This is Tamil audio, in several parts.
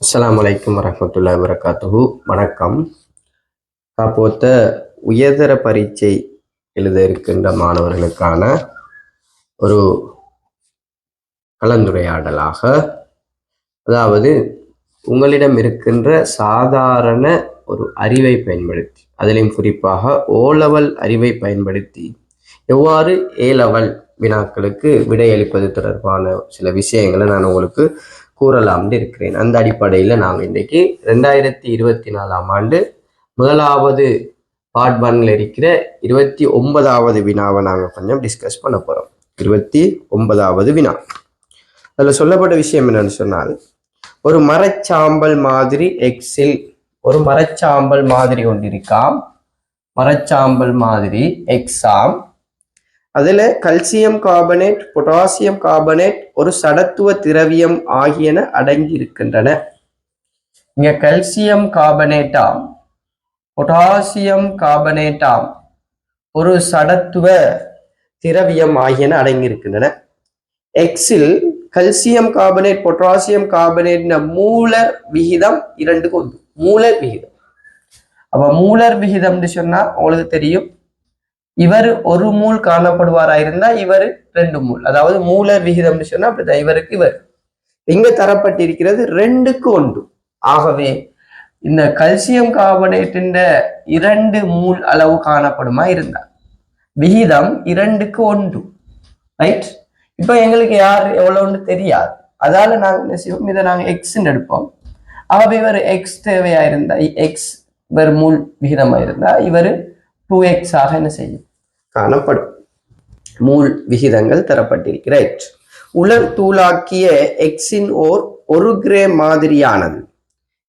அஸ்லாம் வலைக்கம் வரமத்துல்லா வரகாத்துஹு வணக்கம். காப்போத்த உயர்தர பரீட்சை எழுத இருக்கின்ற மாணவர்களுக்கான ஒரு கலந்துரையாடலாக அதாவது உங்களிடம் இருக்கின்ற சாதாரண ஒரு அறிவை பயன்படுத்தி அதிலும் குறிப்பாக ஓ லெவல் அறிவை பயன்படுத்தி எவ்வாறு ஏ லெவல் வினாக்களுக்கு விடையளிப்பது தொடர்பான சில விஷயங்களை நான் உங்களுக்கு கூறலாம்னு இருக்கிறேன் அந்த அடிப்படையில் நாங்கள் இன்றைக்கு ரெண்டாயிரத்தி இருபத்தி நாலாம் ஆண்டு முதலாவது பார்ட் ஒன்ல இருக்கிற இருபத்தி ஒன்பதாவது வினாவை நாங்கள் கொஞ்சம் டிஸ்கஸ் பண்ண போகிறோம் இருபத்தி ஒன்பதாவது வினா. அதில் சொல்லப்பட்ட விஷயம் என்னன்னு சொன்னால் ஒரு மரச்சாம்பல் மாதிரி எக்ஸில் ஒரு மரச்சாம்பல் மாதிரி கொண்டிருக்காம் மரச்சாம்பல் மாதிரி எக்ஸாம் அதில் கல்சியம் கார்பனேட் பொட்டாசியம் கார்பனேட் ஒரு சடத்துவ திரவியம் ஆகியன அடங்கி இருக்கின்றன இங்க கல்சியம் கார்பனேட்டாம் பொட்டாசியம் கார்பனேட்டாம் ஒரு சடத்துவ திரவியம் ஆகியன அடங்கியிருக்கின்றன. எக்ஸில் calcium carbonate potassium carbonate molar விகிதம் இரண்டுக்கு ஒன்று மூலர் விகிதம். அப்ப மூலர் விகிதம்னு சொன்னா உங்களுக்கு தெரியும். இவர் ஒரு மூல் காணப்படுவாராயிருந்தா இவர் ரெண்டு மூல். அதாவது மூலர் விகிதம்னு சொன்னா அப்படிதான் இவருக்கு இவர். இங்க தரப்பட்டிருக்கிறது ரெண்டுக்கு ஒன்று. ஆகவே இந்த கல்சியம் கார்பனேட்டின் இரண்டு மூல் அளவு காணப்படுமா இருந்தா விகிதம் இரண்டுக்கு ஒன்று. ரைட் இப்போ எங்களுக்கு யார் எவ்வளவுன்னு தெரியாது. அதால நாங்க என்ன செய்வோம்? இதை நாங்க எக்ஸ்ன்னு எடுப்போம். ஆகவே இவர் எக்ஸ் தேவையா இருந்தா எக்ஸ் இவர் மூல் விகிதமா இருந்தா இவர் டூ எக்ஸ் ஆக என்ன செய்யும்? காணப்படும். மூல் விகிதங்கள் தரப்பட்டிருக்கு ரைட் உலர் தூளாக்கிய எக்ஸின் ஓர் ஒரு கிரேம் மாதிரியானது.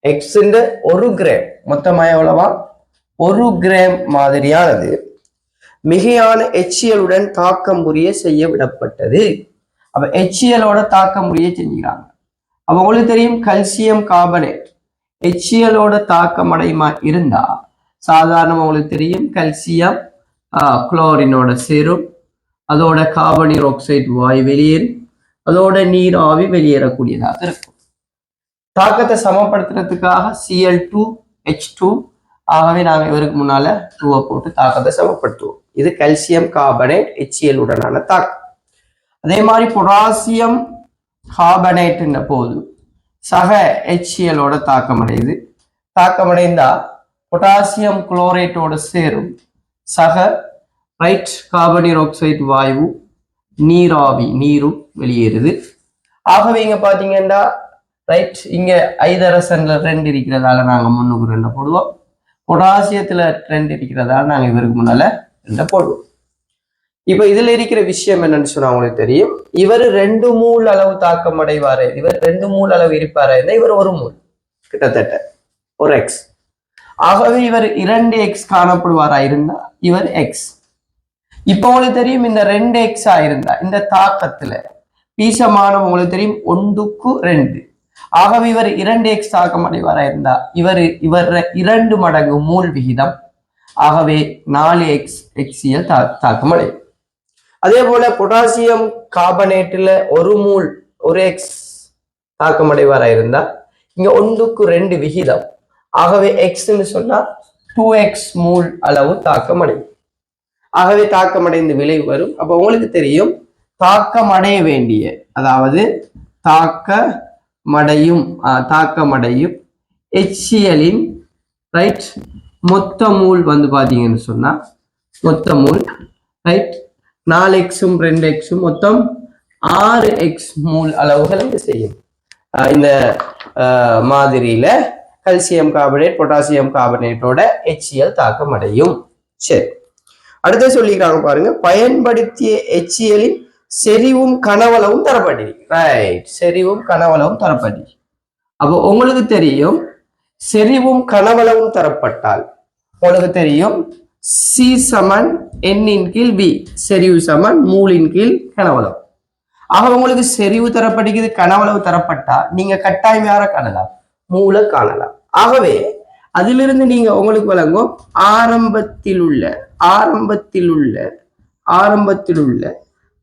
எக்ஸின் ஒரு கிரேம் மொத்தமா எவ்வளவா? ஒரு கிராம் மாதிரியானது. மிகையான எச்சியலுடன் தாக்கம் புரிய செய்ய விடப்பட்டது. அப்ப எச்சியலோட தாக்கம் புரிய செஞ்சுக்கிறாங்க. அப்ப உங்களுக்கு தெரியும் கல்சியம் கார்பனேட். எச்சியலோட தாக்கம் அடையுமா இருந்தா சாதாரணமா உங்களுக்கு தெரியும் கல்சியம் குளோரினோட சேரும் அதோட கார்பனீர் ஆக்சைடு வாயு வெளியேறும் அதோட நீர் ஆவி வெளியேறக்கூடியதாக இருக்கும். தாக்கத்தை சமப்படுத்துறதுக்காக சிஎல் டூ ஹெச் டூ ஆகவே நாங்கள் இவருக்கு முன்னால டூவை போட்டு தாக்கத்தை சமப்படுத்துவோம். இது கல்சியம் கார்பனேட் ஹெச்சிஎல் உடனான தாக்கம். அதே மாதிரி பொட்டாசியம் கார்பனேட்ன போது சக ஹெச்சிஎலோட தாக்கம் அடையுது தாக்கம் அடைந்தா பொட்டாசியம் குளோரேட்டோட சேரும். சக ரைட் கார்பனீர் ஆக்சைடு வாயு நீராவி நீரும் வெளியேறுது. ஆகவே இங்க பாத்தீங்கன்னா ரைட் இங்க ஐதரசன்ல ரெண்டு இருக்கிறதால நாங்க முன்னுக்கு ரெண்டை போடுவோம். பொட்டாசியத்துல ரெண்டு இருக்கிறதால நாங்க இவருக்கு முன்னால ரெண்டை போடுவோம். இப்ப இதுல இருக்கிற விஷயம் என்னன்னு சொன்னா உங்களுக்கு தெரியும். இவர் ரெண்டு மூல் அளவு தாக்கம் அடைவாரு இவர் ரெண்டு மூல் அளவு இருப்பாரு இவர் ஒரு மூல். கிட்டத்தட்ட ஒரு எக்ஸ் ஆகவே இவர் இரண்டு எக்ஸ் காணப்படுவாரா இருந்தா? இவர் எக்ஸ் இப்ப உங்களுக்கு தெரியும் இந்த ரெண்டு எக்ஸ் ஆயிருந்தா இந்த தாக்கத்துல பீசமானம் உங்களுக்கு தெரியும் ஒன்றுக்கு ரெண்டு. ஆகவே இவர் இரண்டு எக்ஸ் தாக்கம் அடைவாரா இருந்தா? இவர் இவர் இரண்டு மடங்கு மூல் விகிதம். ஆகவே நாலு எக்ஸ் எக்ஸியல் தா தாக்கம் அடையும் அதே போல பொட்டாசியம் கார்பனேட்டில் ஒரு மூல் ஒரு எக்ஸ் தாக்கம் அடைவாரா இருந்தா? இங்க ஒன்றுக்கு ரெண்டு விகிதம். ஆகவே எக்ஸ்ன்னு சொன்னால் டூ எக்ஸ் மூல் அளவு தாக்கம் அடையும் ஆகவே தாக்கமடைந்து விளைவு வரும். அப்போ உங்களுக்கு தெரியும் தாக்கமடைய வேண்டிய அதாவது தாக்கமடையும் தாக்கமடையும் HCl-இன் ரைட் மொத்த மூல் வந்து பார்த்தீங்கன்னு சொன்னா மொத்த மூல் ரைட் நாலு எக்ஸும் ரெண்டு எக்ஸும் மொத்தம் ஆறு எக்ஸ் மூல் அளவுகள் செய்யும். இந்த மாதிரியில கல்சியம் கார்பனேட் பொட்டாசியம் கார்பனேட்டோட HCl தாக்கம் அடையும் சரி. அடுத்து சொல்லிக்கிறாங்க பாருங்க. பயன்படுத்திய எச்சியலின் செறிவும் கனவளவும் தரப்பட்டிருக்கு. ரைட் செறிவும் கனவளவும் தரப்பட்டிருக்கு. அப்போ உங்களுக்கு தெரியும் செறிவும் கனவளவும் தரப்பட்டால் உங்களுக்கு தெரியும் சி சமன் எண்ணின் கீழ் பி செறிவு சமன் மூலின் கீழ் கனவளவு. ஆக உங்களுக்கு செறிவு தரப்படுகிறது கனவளவு தரப்பட்டா நீங்க கட்டாயம் யார காணலாம். மூளை காணலாம். ஆகவே அதிலிருந்து நீங்க உங்களுக்கு வழங்கும் ஆரம்பத்தில் உள்ள ஆரம்பத்தில் உள்ள ஆரம்பத்தில் உள்ள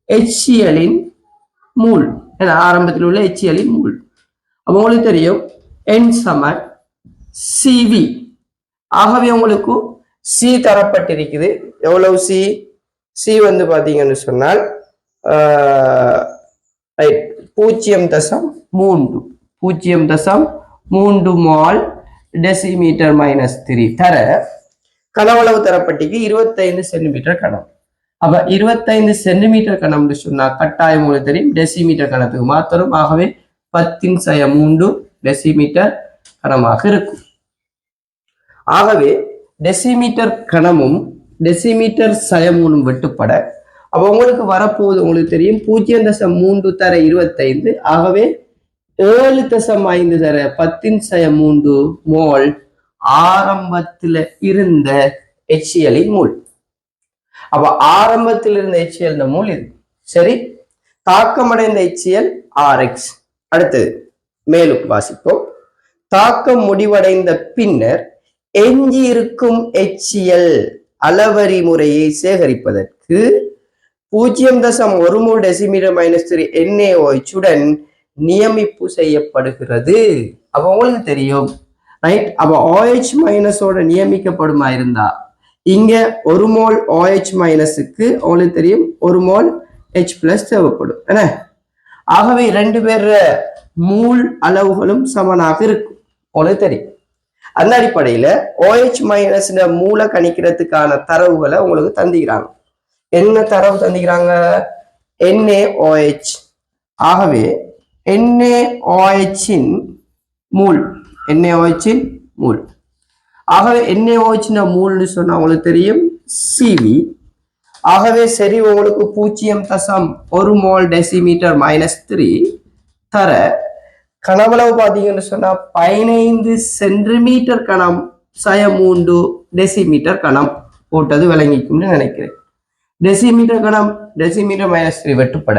எச்சியலின் மூல். ஏன்னா ஆரம்பத்தில் உள்ள எச்சியலின் மூல். அப்போ உங்களுக்கு தெரியும் என் சமர் சிவி ஆகவே உங்களுக்கு சி தரப்பட்டிருக்குது. எவ்வளவு சி சி வந்து பாத்தீங்கன்னு சொன்னால் பூஜ்ஜியம் தசம் மூன்று. பூஜ்ஜியம் தசம் மூன்று மால் டெசிமீட்டர் மைனஸ் த்ரீ தர கனவளவு தரப்பட்டிக்கு இருபத்தைந்து சென்டிமீட்டர் கணம் அப்ப இருபத்தைந்து சென்டிமீட்டர் கணம்னு சொன்னா கட்டாயம் உங்களுக்கு தெரியும். டெசிமீட்டர் கணத்துக்கு மாத்திரம். ஆகவே பத்தின் சய மூன்று டெசிமீட்டர் கணமாக இருக்கும். ஆகவே டெசிமீட்டர் கணமும் டெசிமீட்டர் சயமூனும் வெட்டுப்பட. அப்ப உங்களுக்கு வரப்போகுது உங்களுக்கு தெரியும் பூஜ்ஜியம் தசம் மூன்று தர இருபத்தைந்து. ஆகவே ஏழு தசம் ஐந்து தர பத்தின் சய மூன்று மோல் ஆரம்பத்துல இருந்த எச்சியலின் மூல். அப்ப ஆரம்பத்தில் இருந்த எச்சியல் மூல் இது. சரி? தாக்கமடைந்த எச்சியல் ஆர்எக்ஸ் அடுத்தது மேலும் வாசிப்போம். தாக்கம் முடிவடைந்த பின்னர் எஞ்சி இருக்கும் எச்சியல் அளவரி முறையை சேகரிப்பதற்கு பூஜ்ஜியம் தசம் ஒரு மூல் டெசிமீட்டர் மைனஸ் த்ரீ என்ஏஓச்சுடன் நியமிப்பு செய்யப்படுகிறது. அப்போ உங்களுக்கு தெரியும் ரைட் அப்போ ஓஹெச் மைனஸோட நியமிக்கப்படுமா இருந்தா? இங்க ஒரு மோல் ஓஹெச் மைனஸுக்கு உங்களுக்கு தெரியும் ஒரு மோல் ஹெச் பிளஸ் தேவைப்படும் என்ன? ஆகவே ரெண்டு பேர் மூல் அளவுகளும் சமனாக இருக்கும். உங்களுக்கு தெரியும். அந்த அடிப்படையில OH ஓஹெச் மைனஸ் மூளை கணிக்கிறதுக்கான தரவுகளை உங்களுக்கு தந்திக்கிறாங்க. என்ன தரவு தந்திக்கிறாங்க? NaOH ஆகவே NaOH மூல் NaOH மூல் ஆகவே NaOH மூல்னு சொன்னா உங்களுக்கு தெரியும்? சிவி ஆகவே சரி உங்களுக்கு பூஜ்ஜியம் தசம் ஒரு மோல் டெசிமீட்டர் மைனஸ் த்ரீ தர கனவளவு பார்த்தீங்கன்னு சொன்னா பதினைந்து சென்டிமீட்டர் கணம் சய மூன்று டெசிமீட்டர் கணம் போட்டது விளங்கிக்கும்னு நினைக்கிறேன். டெசிமீட்டர் கணம் டெசிமீட்டர் மைனஸ் த்ரீ வெட்டுப்பட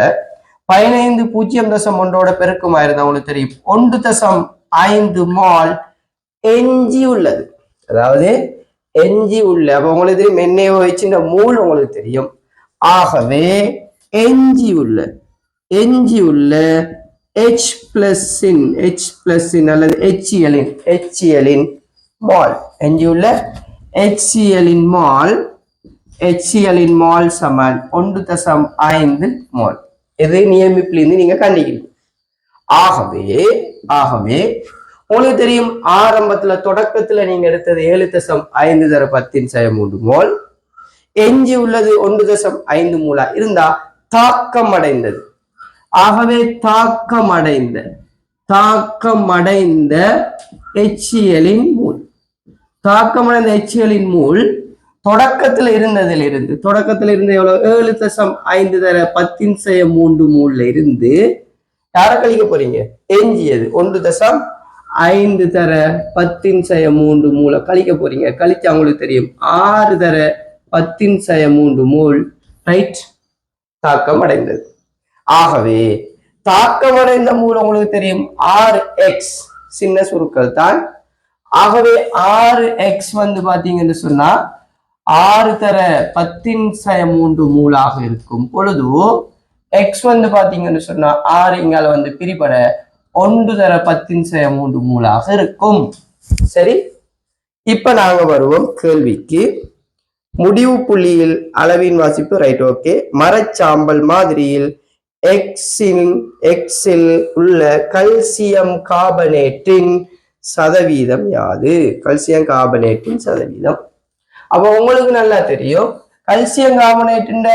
பதினைந்து பூஜ்ஜியம் தசம் ஒன்றோட பெருக்கமாயிருந்தா உங்களுக்கு தெரியும். ஒன்று தசம் ஐந்து மால் எஞ்சி உள்ளது. அதாவது எஞ்சி உள்ள அப்ப உங்களுக்கு தெரியும் எண்ணெய் இந்த மூல் உங்களுக்கு தெரியும். ஆகவே எஞ்சி உள்ள எஞ்சி உள்ள H பிளஸின் H இன் அல்லது HClலின் HClலின் மால். எஞ்சி உள்ள HClலின் மால் HClலின் மால் சமன் ஒன்று தசம் ஐந்து மால். எது நியமிப்பிலிருந்து நீங்க கண்டிக்கணும் ஆகவே ஆகவே உங்களுக்கு தெரியும் ஆரம்பத்துல தொடக்கத்துல நீங்க எடுத்தது ஏழு தசம் ஐந்து தர பத்தின் செய்ய மூன்று மோல். எஞ்சி உள்ளது ஒன்று தசம் ஐந்து மூலா. இருந்தா தாக்கம் அடைந்தது ஆகவே தாக்கம் அடைந்த தாக்கம் அடைந்த எச்சியலின் மூல். தாக்கம் அடைந்த எச்சியலின் மூல் தொடக்கத்துல இருந்ததுல இருந்து தொடக்கத்துல இருந்து எவ்வளவு? ஏழு தசம் ஐந்து தர பத்தின் செய்ய மூன்று மூல்ல இருந்து யாரை கழிக்க போறீங்க? எஞ்சியது. ஒன்று தசம் ஐந்து தர பத்தின் செய்ய மூன்று மூல கழிக்க போறீங்க. கழிச்சு அவங்களுக்கு தெரியும். ஆறு தர பத்தின் செய்ய மூன்று மூல் ரைட் தாக்கம் அடைந்தது. ஆகவே தாக்கமடைந்த மூலம் உங்களுக்கு தெரியும். ஆறு எக்ஸ் சின்ன சுருக்கள் தான் ஆகவே ஆறு எக்ஸ் வந்து பாத்தீங்கன்னு சொன்னா ஆறு தர பத்தின் சய மூன்று மூலாக இருக்கும் பொழுது எக்ஸ் வந்து பாத்தீங்கன்னு சொன்னா ஆறு இங்கால வந்து பிரிபட ஒன்று தர பத்தின் சய மூன்று மூலாக இருக்கும். சரி? இப்ப நாங்க வருவோம் கேள்விக்கு. முடிவு புள்ளியில் அளவின் வாசிப்பு ரைட் ஓகே மரச்சாம்பல் மாதிரியில் எக்ஸின் எக்ஸில் உள்ள கல்சியம் கார்பனேட்டின் சதவீதம் யாது? கல்சியம் கார்பனேட்டின் சதவீதம். அப்போ உங்களுக்கு நல்லா தெரியும். கல்சியம் கார்பனேட்டின்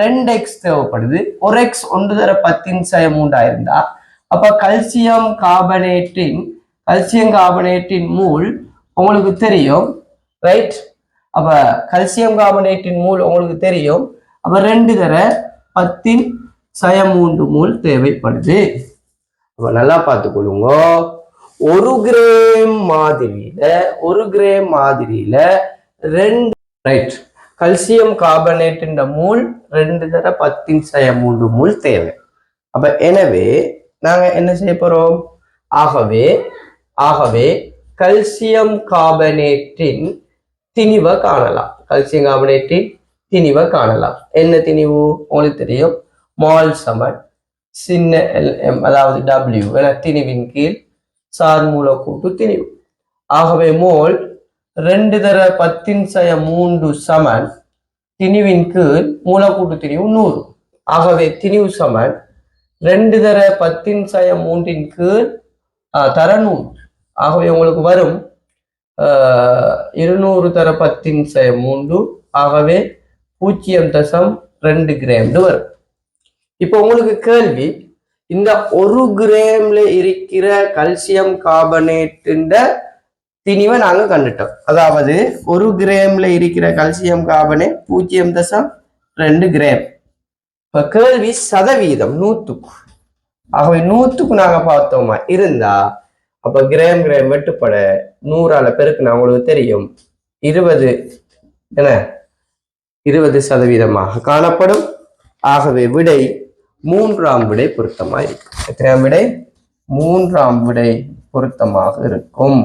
ரெண்டு எக்ஸ் தேவைப்படுது. ஒரு எக்ஸ் ஒன்று தர பத்தின் சய இருந்தால் அப்போ கல்சியம் கார்பனேட்டின் கல்சியம் கார்பனேட்டின் மூல் உங்களுக்கு தெரியும். ரைட் அப்போ கல்சியம் கார்பனேட்டின் மூல் உங்களுக்கு தெரியும். அப்போ ரெண்டு தர பத்தின் சய மூன்று மூல் தேவைப்படுது. அப்போ நல்லா பார்த்துக்கொள்ளுங்க. ஒரு கிரேம் மாதிரியில ஒரு கிரேம் மாதிரியில ரெண்டு ரைட் கல்சியம் கார்பனேட்டின் மூல் ரெண்டு தர பத்தின் சய மூன்று மூல் தேவை. அப்ப எனவே நாங்க என்ன செய்ய போறோம்? ஆகவே ஆகவே கல்சியம் கார்பனேட்டின் திணிவை காணலாம். கல்சியம் கார்பனேட்டின் திணிவை காணலாம். என்ன திணிவு? உங்களுக்கு தெரியும். மால் சமன் சின்ன எல் எம் அதாவது டபிள்யூ என திணிவின் கீழ் சார் மூலக்கூட்டு திணிவு. ஆகவே மோல் ரெண்டு தர பத்தின் சய மூன்று சமன் திணிவின் கீழ் மூலக்கூட்டு திணிவு நூறு. ஆகவே திணிவு சமன் ரெண்டு தர பத்தின் சய மூன்றின் கீழ் தர நூறு. ஆகவே உங்களுக்கு வரும் இருநூறு தர பத்தின் சய மூன்று ஆகவே பூஜ்ஜியம் தசம் ரெண்டு கிராம்னு வரும். இப்போ உங்களுக்கு கேள்வி இந்த ஒரு கிராம்ல இருக்கிற கல்சியம் கார்பனேட்டுன்ற திணிவை நாங்கள் கண்டுட்டோம். அதாவது ஒரு கிராம்ல இருக்கிற கல்சியம் கார்பனேட் பூஜ்ஜியம் தசம் ரெண்டு கிராம். இப்போ கேள்வி சதவீதம் நூற்றுக்கு ஆகவே நூற்றுக்கு நாங்கள் பார்த்தோமா? இருந்தா அப்போ கிராம் கிராம் வெட்டுப்பட நூறால பெருக்குனா உங்களுக்கு தெரியும். இருபது என்ன? இருபது சதவீதமாக காணப்படும். ஆகவே விடை மூன்றாம் விடை பொருத்தமாக இருக்கும். எத்தனாம் விடை? மூன்றாம் விடை பொருத்தமாக இருக்கும்.